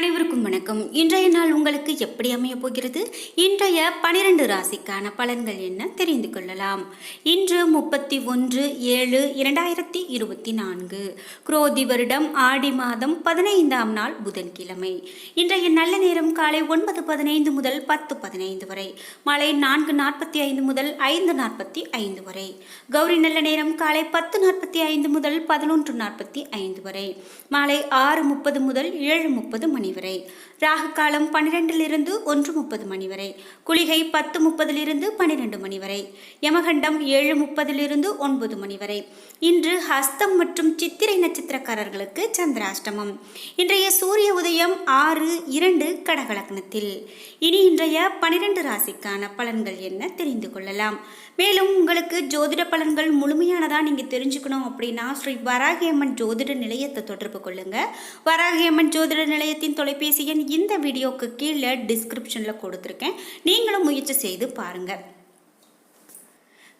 அனைவருக்கும் வணக்கம். இன்றைய நாள் உங்களுக்கு எப்படி அமைய போகிறது? இன்றைய பனிரெண்டு ராசிக்கான பலன்கள் என்ன தெரிந்து கொள்ளலாம். இன்று முப்பத்தி ஒன்று ஏழு இரண்டாயிரத்தி இருபத்தி நான்கு. குரோதி வருடம் ஆடி மாதம் பதினைந்தாம் நாள் புதன்கிழமை. இன்றைய நல்ல நேரம் காலை ஒன்பது பதினைந்து முதல் பத்து பதினைந்து வரை. மாலை நான்கு நாற்பத்தி ஐந்து முதல் ஐந்து நாற்பத்தி ஐந்து வரை. கௌரி நல்ல நேரம் காலை பத்து நாற்பத்தி ஐந்து முதல் பதினொன்று நாற்பத்தி ஐந்து வரை. மாலை ஆறு முப்பது முதல் ஏழு முப்பது மணி வரை ராகு காலம் பன்னிரெண்டிலிருந்து ஒன்று முப்பது மணி வரை குளிகை பத்து முப்பதிலிருந்து பன்னிரெண்டு மணி வரை யமகண்டம் ஏழு முப்பதிலிருந்து ஒன்பது மணி வரை இன்று ஹஸ்தம் மற்றும் சித்திரை நட்சத்திரக்காரர்களுக்கு சந்திராஷ்டமம். இன்றைய சூரிய உதயம் ஆறு இரண்டு கடகலக்னத்தில். இனி இன்றைய பனிரெண்டு ராசிக்கான பலன்கள் என்ன தெரிந்து கொள்ளலாம். மேலும் உங்களுக்கு ஜோதிட பலன்கள் முழுமையானதாக நீங்கள் தெரிஞ்சுக்கணும் அப்படின்னா ஸ்ரீ வராகியம்மன் ஜோதிட நிலையத்தை தொடர்பு கொள்ளுங்கள் வராகியம்மன் ஜோதிட நிலையத்தின் தொலைபேசி எண் இந்த வீடியோக்கு கீழே டிஸ்கிரிப்ஷனில் கொடுத்துருக்கேன். நீங்களும் முயற்சி செய்து பாருங்கள்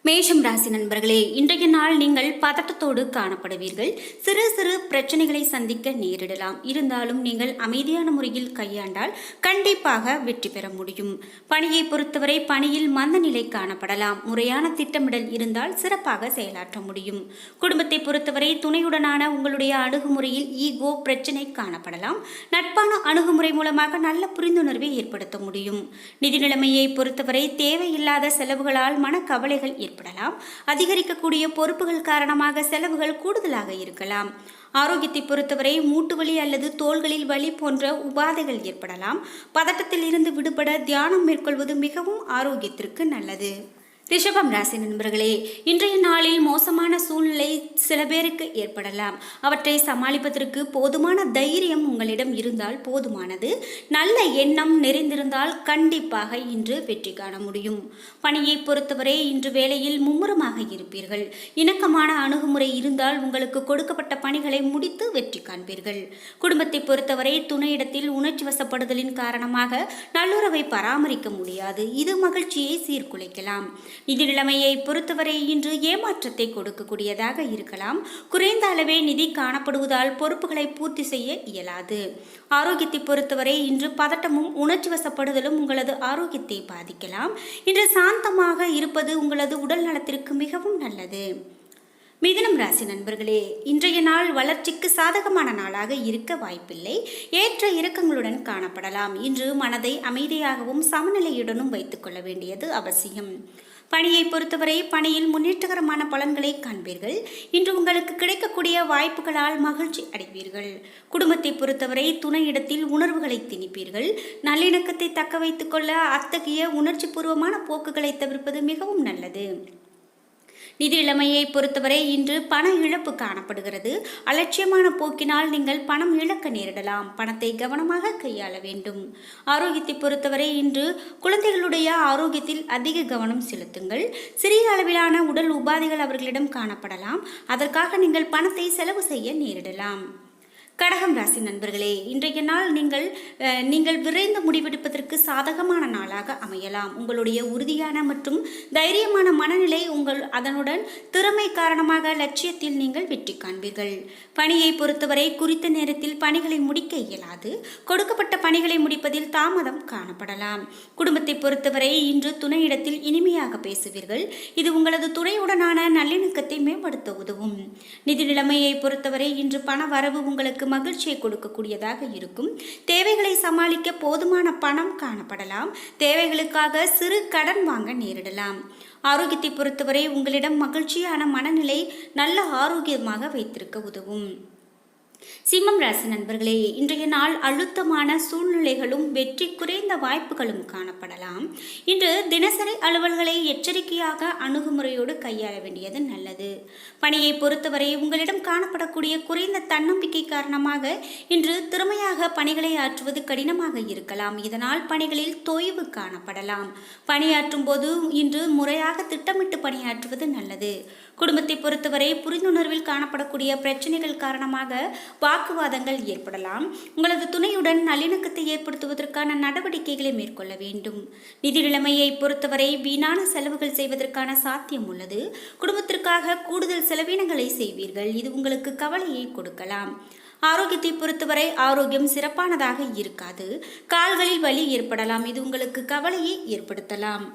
மேஷம் ராசி நண்பர்களே இன்றைய நாள் நீங்கள் பதட்டத்தோடு காணப்படுவீர்கள். சிறு சிறு பிரச்சனைகளை சந்திக்க நேரிடலாம். இருந்தாலும் நீங்கள் அமைதியான முறையில் கையாண்டால் கண்டிப்பாக வெற்றி பெற முடியும். பணியை பொறுத்தவரை பணியில் மந்த நிலை காணப்படலாம். முறையான திட்டமிடல் இருந்தால் சிறப்பாக செயலாற்ற முடியும். குடும்பத்தை பொறுத்தவரை துணையுடனான உங்களுடைய அணுகுமுறையில் ஈகோ பிரச்சனை காணப்படலாம். நட்பான அணுகுமுறை மூலமாக நல்ல புரிந்துணர்வை ஏற்படுத்த முடியும். நிதி நிலைமையை பொறுத்தவரை தேவையில்லாத செலவுகளால் மனக்கவலைகள் ஏற்படலாம். அதிகரிக்கக்கூடிய பொறுப்புகள் காரணமாக செலவுகள் கூடுதலாக இருக்கலாம். ஆரோக்கியத்தை பொறுத்தவரை மூட்டு வலி அல்லது தோள்களில் வலி போன்ற உபாதைகள் ஏற்படலாம். பதட்டத்தில் இருந்து விடுபட தியானம் மேற்கொள்வது மிகவும் ஆரோக்கியத்திற்கு நல்லது. ரிஷபம் ராசி நண்பர்களே இன்றைய நாளில் மோசமான சூழ்நிலை சில பேருக்கு ஏற்படலாம். அவற்றை சமாளிப்பதற்கு போதுமான தைரியம் உங்களிடம் இருந்தால் போதுமானது. நல்ல எண்ணம் நிறைந்திருந்தால் கண்டிப்பாக இன்று வெற்றி காண முடியும். பணியை பொறுத்தவரை இன்று வேலையில் மும்முரமாக இருப்பீர்கள். இணக்கமான அணுகுமுறை இருந்தால் உங்களுக்கு கொடுக்கப்பட்ட பணிகளை முடித்து வெற்றி காண்பீர்கள். குடும்பத்தை பொறுத்தவரை துணையிடத்தில் உணர்ச்சி வசப்படுதலின் காரணமாக நல்லுறவை பராமரிக்க முடியாது. இது மகிழ்ச்சியை சீர்குலைக்கலாம். நிதி நிலைமையை பொறுத்தவரை இன்று ஏமாற்றத்தை கொடுக்கக்கூடியதாக இருக்கலாம். குறைந்த அளவே நிதி காணப்படுவதால் பொறுப்புகளை பூர்த்தி செய்ய இயலாது. ஆரோக்கியத்தை பொறுத்தவரை இன்று பதட்டமும் உணர்ச்சி வசப்படுதலும் உங்களது ஆரோக்கியத்தை பாதிக்கலாம். இன்று சாந்தமாக இருப்பது உங்களது உடல் நலத்திற்கு மிகவும் நல்லது. மிதுனம் ராசி நண்பர்களே இன்றைய நாள் வளர்ச்சிக்கு சாதகமான நாளாக இருக்க வாய்ப்பில்லை. ஏற்ற இறக்கங்களுடன் காணப்படலாம். இன்று மனதை அமைதியாகவும் சமநிலையுடனும் வைத்துக்கொள்ள வேண்டியது அவசியம். பணியை பொறுத்தவரை பணியில் முன்னேற்றகரமான பலன்களை காண்பீர்கள். இன்று உங்களுக்கு கிடைக்கக்கூடிய வாய்ப்புகளால் மகிழ்ச்சி அடைவீர்கள். குடும்பத்தை பொறுத்தவரை துணையிடத்தில் உணர்வுகளை திணிப்பீர்கள். நல்லிணக்கத்தை தக்க வைத்துக் கொள்ள அத்தகைய உணர்ச்சிபூர்வமான போக்குகளை தவிர்ப்பது மிகவும் நல்லது. நிதி நிலைமையை பொறுத்தவரை இன்று பண இழப்பு காணப்படுகிறது. அலட்சியமான போக்கினால் நீங்கள் பணம் இழக்க நேரிடலாம். பணத்தை கவனமாக கையாள வேண்டும். ஆரோக்கியத்தை பொறுத்தவரை இன்று குழந்தைகளுடைய ஆரோக்கியத்தில் அதிக கவனம் செலுத்துங்கள். சிறிய அளவிலான உடல் உபாதைகள் அவர்களிடம் காணப்படலாம். அதற்காக நீங்கள் பணத்தை செலவு செய்ய நேரிடலாம். கடகம் ராசி நண்பர்களே இன்றைய நாள் நீங்கள் நீங்கள் விரைந்து முடிவெடுப்பதற்கு சாதகமான நாளாக அமையலாம். உங்களுடைய உறுதியான மற்றும் தைரியமான மனநிலை உங்கள் அதனுடன் திறமை காரணமாக லட்சியத்தில் நீங்கள் வெற்றி காண்பீர்கள். பணியை பொறுத்தவரை குறித்த நேரத்தில் பணிகளை முடிக்க இயலாது. கொடுக்கப்பட்ட பணிகளை முடிப்பதில் தாமதம் காணப்படலாம். குடும்பத்தை பொறுத்தவரை இன்று துணையிடத்தில் இனிமையாக பேசுவீர்கள். இது உங்களது துணையுடனான நல்லிணக்கத்தை மேம்படுத்த உதவும். நிதி நிலைமையை பொறுத்தவரை இன்று பண வரவு உங்களுக்கு மகிழ்ச்சியை கொடுக்கக்கூடியதாக இருக்கும். தேவைகளை சமாளிக்க போதுமான பணம் காணப்படலாம். தேவைகளுக்காக சிறு கடன் வாங்க நேரிடலாம். ஆரோக்கியத்தை பொறுத்தவரை உங்களிடம் மகிழ்ச்சியான மனநிலை நல்ல ஆரோக்கியமாக வைத்திருக்க உதவும். சிம்மம் ராசி நண்பர்களே இன்றைய நாள் அழுத்தமான சூழ்நிலைகளும் வெற்றி குறைந்த வாய்ப்புகளும் காணப்படலாம். இன்று தினசரி அலுவல்களை எச்சரிக்கையாக அணுகுமுறையோடு கையாள வேண்டியது நல்லது. பணியை பொறுத்தவரை உங்களிடம் காணப்படக்கூடிய குறைந்த தன்னம்பிக்கை காரணமாக இன்று திறமையாக பணிகளை ஆற்றுவது கடினமாக இருக்கலாம். இதனால் பணிகளில் தொய்வு காணப்படலாம். பணியாற்றும் போது இன்று முறையாக திட்டமிட்டு பணியாற்றுவது நல்லது. குடும்பத்தை பொறுத்தவரை புரிந்துணர்வில் காணப்படக்கூடிய பிரச்சனைகள் காரணமாக வாக்குவாதங்கள் ஏற்படலாம். உங்களது துணையுடன் நல்லிணக்கத்தை ஏற்படுத்துவதற்கான நடவடிக்கைகளை மேற்கொள்ள வேண்டும். நிதி நிலைமையை பொறுத்தவரை வீணான செலவுகள் செய்வதற்கான சாத்தியம் உள்ளது. குடும்பத்திற்காக கூடுதல் செலவினங்களை செய்வீர்கள். இது உங்களுக்கு கவலையை கொடுக்கலாம். ஆரோக்கியத்தை பொறுத்தவரை ஆரோக்கியம் சிறப்பானதாக இருக்காது. கால்களில் வலி ஏற்படலாம். இது உங்களுக்கு கவலையை ஏற்படுத்தலாம்.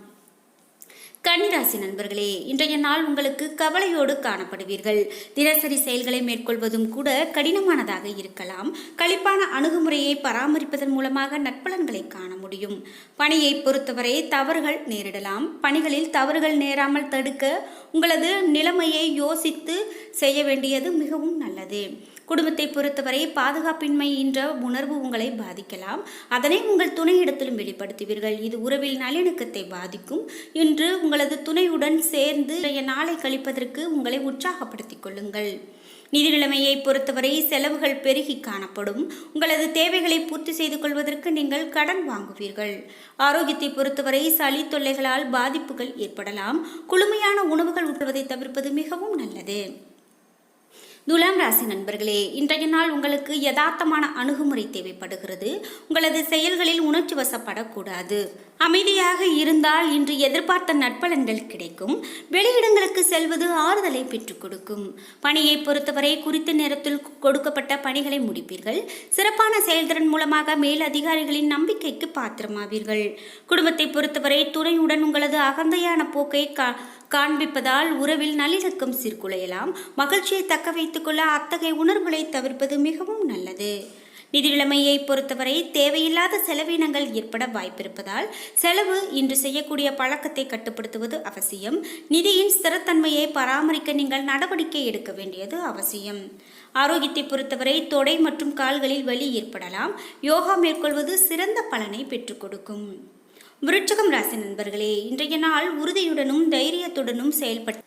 கன்னிராசி நண்பர்களே இன்றைய நாள் உங்களுக்கு கவலையோடு காணப்படுவீர்கள். தினசரி செயல்களை மேற்கொள்வதும் கூட கடினமானதாக இருக்கலாம். களிப்பான அணுகுமுறையை பராமரிப்பதன் மூலமாக நட்பலன்களை காண முடியும். பணியை பொறுத்தவரை தவறுகள் நேரிடலாம். பணிகளில் தவறுகள் நேராமல் தடுக்க உங்களது நிலைமையை யோசித்து செய்ய வேண்டியது மிகவும் நல்லது. குடும்பத்தை பொறுத்தவரை பாதுகாப்பின்மை என்ற உணர்வு உங்களை பாதிக்கலாம். அதனை உங்கள் துணையிடத்திலும் வெளிப்படுத்துவீர்கள். இது உறவில் நல்லிணக்கத்தை பாதிக்கும் இன்று உங்களது துணையுடன் சேர்ந்து நாளை கழிப்பதற்கு உங்களை உற்சாகப்படுத்திக் கொள்ளுங்கள். நிதி நிலைமையை பொறுத்தவரை செலவுகள் பெருகி காணப்படும். உங்களது தேவைகளை பூர்த்தி செய்து கொள்வதற்கு நீங்கள் கடன் வாங்குவீர்கள். ஆரோக்கியத்தை பொறுத்தவரை சளி தொல்லைகளால் பாதிப்புகள் ஏற்படலாம். குளுமையான உணவுகள் ஊட்டுவதை தவிர்ப்பது மிகவும் நல்லது. துலாம் ராசி நண்பர்களே இன்றைய நாள் உங்களுக்கு யதார்த்தமான அணுகுமுறை தேவைப்படுகிறது. உங்களது செயல்களில் உணர்ச்சி வசப்படக்கூடாது. அமைதியாக இருந்தால் இன்று எதிர்பார்த்த நட்பலன்கள் கிடைக்கும். வெளியிடங்களுக்கு செல்வது ஆறுதலை பெற்றுக் கொடுக்கும். பணியை பொறுத்தவரை குறித்த நேரத்தில் கொடுக்கப்பட்ட பணிகளை முடிப்பீர்கள். சிறப்பான செயல்திறன் மூலமாக மேல் அதிகாரிகளின் நம்பிக்கைக்கு பாத்திரமாவீர்கள். குடும்பத்தை பொறுத்தவரை துணையுடன் உங்களது அகந்தையான போக்கை கா காண்பிப்பதால் உறவில் நல்லிணக்கம் சீர்குலையலாம். மகிழ்ச்சியை தக்க வைத்துக்கொள்ள அத்தகைய உணர்வுகளை தவிர்ப்பது மிகவும் நல்லது. நிதிநிலைமையை பொறுத்தவரை தேவையில்லாத செலவினங்கள் ஏற்பட வாய்ப்பிருப்பதால் செலவு இன்று செய்யக்கூடிய பழக்கத்தை கட்டுப்படுத்துவது அவசியம். நிதியின் ஸ்திரத்தன்மையை பராமரிக்க நீங்கள் நடவடிக்கை எடுக்க வேண்டியது அவசியம். ஆரோக்கியத்தை பொறுத்தவரை தொடை மற்றும் கால்களில் வலி ஏற்படலாம். யோகா மேற்கொள்வது சிறந்த பலனை பெற்றுக் கொடுக்கும். விருட்சகம் ராசி நண்பர்களே இன்றைய நாள் உறுதியுடனும் தைரியத்துடனும் செயல்பட்டு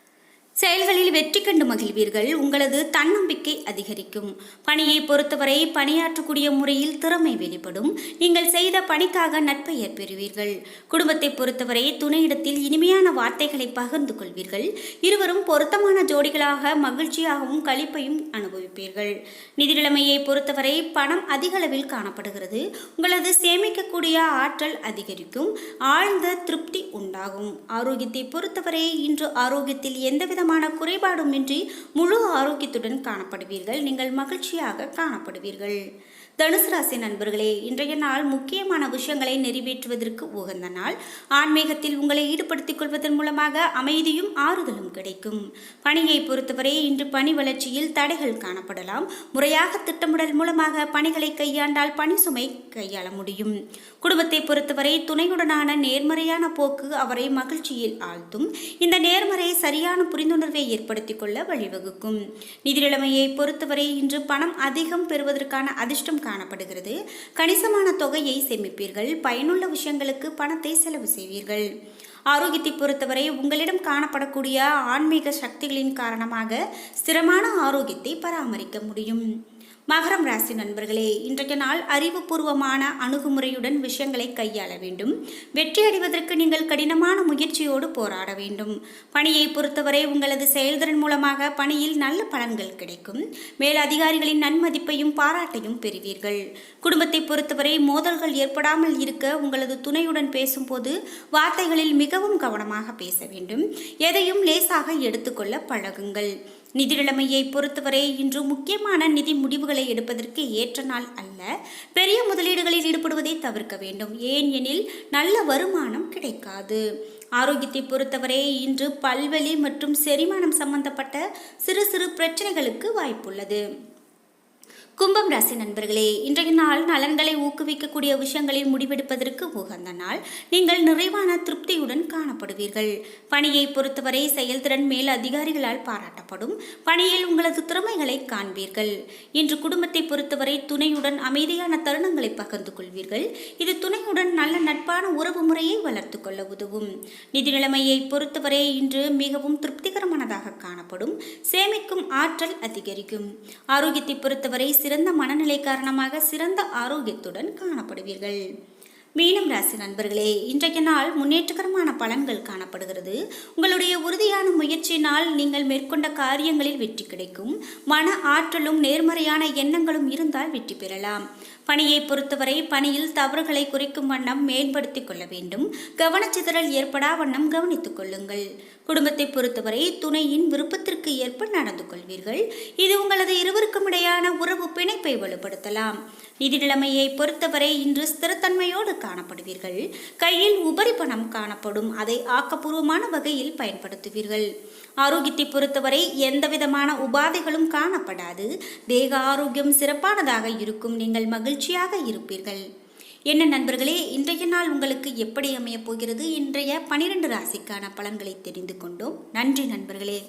செயல்களில் வெற்றி கண்டு மகிழ்வீர்கள். உங்களது தன்னம்பிக்கை அதிகரிக்கும். பணியை பொறுத்தவரை பணியாற்றக்கூடிய முறையில் திறமை வெளிப்படும். நீங்கள் செய்த பணிக்காக நட்பெயர் பெறுவீர்கள். குடும்பத்தை பொறுத்தவரை துணையிடத்தில் இனிமையான வார்த்தைகளை பகிர்ந்து கொள்வீர்கள். இருவரும் பொருத்தமான ஜோடிகளாக மகிழ்ச்சியாகவும் களிப்பையும் அனுபவிப்பீர்கள். நிதி நிலைமையை பொறுத்தவரை பணம் அதிக அளவில் காணப்படுகிறது. உங்களது சேமிக்கக்கூடிய ஆற்றல் அதிகரிக்கும். ஆழ்ந்த திருப்தி உண்டாகும். ஆரோக்கியத்தை பொறுத்தவரை இன்று ஆரோக்கியத்தில் எந்தவித எந்தவிதமான குறைபாடுமின்றி முழு ஆரோக்கியத்துடன் காணப்படுவீர்கள். நீங்கள் மகிழ்ச்சியாக காணப்படுவீர்கள். தனுசு ராசி நண்பர்களே இன்றைய நாள் முக்கியமான விஷயங்களை நிறைவேற்றுவதற்கு உகந்த நாள். ஆன்மீகத்தில் உங்களை ஈடுபடுத்திக் கொள்வதன் மூலமாக அமைதியும் ஆறுதலும் கிடைக்கும். பணியை பொறுத்தவரை இன்று பணி வளர்ச்சியில் தடைகள் காணப்படலாம். முறையாக திட்டமிடல் மூலமாக பணிகளை கையாண்டால் பணி சுமை கையாள முடியும். குடும்பத்தை பொறுத்தவரை துணையுடனான நேர்மறையான போக்கு அவரை மகிழ்ச்சியில் ஆழ்த்தும். இந்த நேர்மறை சரியான புரிந்து புரிந்துணர்வை ஏற்படுத்திக் கொள்ள வழிவகுக்கும். நிதிநிலைமையை பொறுத்தவரை இன்று பணம் அதிகம் பெறுவதற்கான அதிர்ஷ்டம் காணப்படுகிறது. கணிசமான தொகையை சேமிப்பீர்கள். பயனுள்ள விஷயங்களுக்கு பணத்தை செலவு செய்வீர்கள். ஆரோக்கியத்தை பொறுத்தவரை உங்களிடம் காணப்படக்கூடிய ஆன்மீக சக்திகளின் காரணமாக ஸ்திரமான ஆரோக்கியத்தை பராமரிக்க முடியும். மகரம் ராசி நண்பர்களே இன்றைய நாள் அறிவுபூர்வமான அணுகுமுறையுடன் விஷயங்களை கையாள வேண்டும். வெற்றி அடைவதற்கு நீங்கள் கடினமான முயற்சியோடு போராட வேண்டும். பணியை பொறுத்தவரை உங்களது செயல்திறன் மூலமாக பணியில் நல்ல பலன்கள் கிடைக்கும். மேல் அதிகாரிகளின் நன்மதிப்பையும் பாராட்டையும் பெறுவீர்கள். குடும்பத்தை பொறுத்தவரை மோதல்கள் ஏற்படாமல் இருக்க உங்களது துணையுடன் பேசும்போது வார்த்தைகளில் மிகவும் கவனமாக பேச வேண்டும். எதையும் லேசாக எடுத்துக்கொள்ள பழகுங்கள். நிதி நிலைமையை பொறுத்தவரை இன்று முக்கியமான நிதி முடிவுகளை எடுப்பதற்கு ஏற்ற நாள் அல்ல. பெரிய முதலீடுகளில் ஈடுபடுவதை தவிர்க்க வேண்டும். ஏன் எனில் நல்ல வருமானம் கிடைக்காது. ஆரோக்கியத்தை பொறுத்தவரை இன்று பல்வெளி மற்றும் செரிமானம் சம்பந்தப்பட்ட சிறு சிறு பிரச்சனைகளுக்கு வாய்ப்புள்ளது. கும்பம் ராசி நண்பர்களே இன்றைய நாள் நலன்களை ஊக்குவிக்கக்கூடிய விஷயங்களில் முடிவெடுப்பதற்கு உகந்த நாள். நீங்கள் நிறைவான திருப்தியுடன் காணப்படுவீர்கள். பணியை பொறுத்தவரை செயல்திறன் மேல் அதிகாரிகளால் பாராட்டப்படும். பணியில் உங்களது திறமைகளை காண்பீர்கள். இன்று குடும்பத்தை பொறுத்தவரை துணையுடன் அமைதியான தருணங்களை பகிர்ந்து கொள்வீர்கள். இது துணையுடன் நல்ல நட்பான உறவு முறையை வளர்த்து கொள்ள உதவும். நிதி நிலைமையை பொறுத்தவரை இன்று மிகவும் திருப்திகரமானதாக காணப்படும். சேமிக்கும் ஆற்றல் அதிகரிக்கும். ஆரோக்கியத்தை பொறுத்தவரை சிறந்த மனநிலை காரணமாக சிறந்த ஆரோக்கியத்துடன் காணப்படுவீர்கள். மீனம் ராசி நண்பர்களே இன்றைய நாள் முன்னேற்றகரமான பலன்கள் காணப்படுகிறது. உங்களுடைய உறுதியான முயற்சியினால் நீங்கள் மேற்கொண்ட காரியங்களில் வெற்றி கிடைக்கும். மன ஆற்றலும் நேர்மறையான எண்ணங்களும் இருந்தால் வெற்றி பெறலாம். பணியை பொறுத்தவரை பணியில் தவறுகளை குறைக்கும் வண்ணம் மேம்படுத்திக் கொள்ள வேண்டும். கவனச்சிதறல் ஏற்படா வண்ணம் கவனித்துக் கொள்ளுங்கள். குடும்பத்தை பொறுத்தவரை துணையின் விருப்பத்திற்கு ஏற்ப நடந்து கொள்வீர்கள். இது உங்களது இருவருக்கும் இடையான உறவு பிணைப்பை வலுப்படுத்தலாம். நிதி நிலைமையை பொறுத்தவரை இன்று ஸ்திரத்தன்மையோடு காணப்படுவீர்கள். கையில் உபரி பணம் காணப்படும். அதை ஆக்கப்பூர்வமான வகையில் பயன்படுத்துவீர்கள். ஆரோக்கியத்தை பொறுத்தவரை எந்தவிதமான உபாதைகளும் காணப்படாது. தேக ஆரோக்கியம் சிறப்பானதாக இருக்கும். நீங்கள் மகிழ்ச்சி மகிழ்ச்சியாக இருப்பீர்கள். என்ன நண்பர்களே இன்றைய நாள் உங்களுக்கு எப்படி அமையப் போகிறது? இன்றைய பனிரெண்டு ராசிக்கான பலன்களை தெரிந்து கொண்டோம். நன்றி நண்பர்களே.